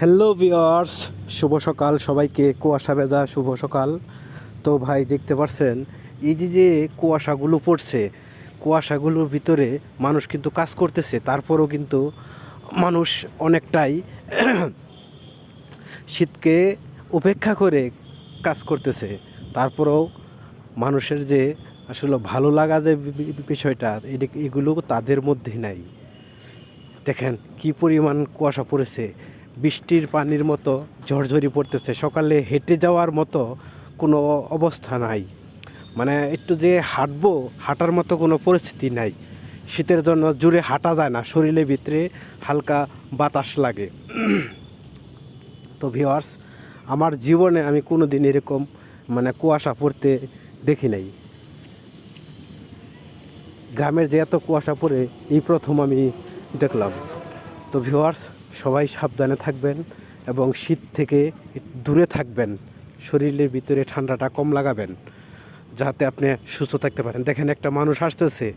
Hello viewers শুভ সকাল সবাইকে। কুয়াশা ভেজা শুভ সকাল। তো ভাই, দেখতে পাচ্ছেন এই যে যে কুয়াশাগুলো পড়ছে, কুয়াশাগুলোর ভিতরে মানুষ কিন্তু কাজ করতেছে, তারপরেও কিন্তু মানুষ অনেকটাই শীতকে উপেক্ষা করে কাজ করতেছে। তারপরেও মানুষের যে আসলে ভালো লাগা যে বিষয়টা এগুলো তাদের মধ্যে নাই। দেখেন কি পরিমাণ কুয়াশা পড়েছে। বৃষ্টির পানির মতো ঝরঝরি পড়তেছে। সকালে হেঁটে যাওয়ার মতো কোনো অবস্থা নাই। মানে একটু যে হাঁটবো, হাঁটার মতো কোনো পরিস্থিতি নাই। শীতের জন্য জুড়ে হাঁটা যায় না, শরীরের ভিতরে হালকা বাতাস লাগে। তো ভিওয়ার্স আমার জীবনে আমি কোনো দিন এরকম মানে কুয়াশা পড়তে দেখি নাই। গ্রামের যে এত কুয়াশা পড়ে, এই প্রথম আমি দেখলাম। তো ভিউয়ার্স সবাই সাবধানে থাকবেন এবং শীত থেকে দূরে থাকবেন। শরীরের ভিতরে ঠান্ডাটা কম লাগাবেন, যাতে আপনি সুস্থ থাকতে পারেন। দেখেন একটা মানুষ আসতেছে।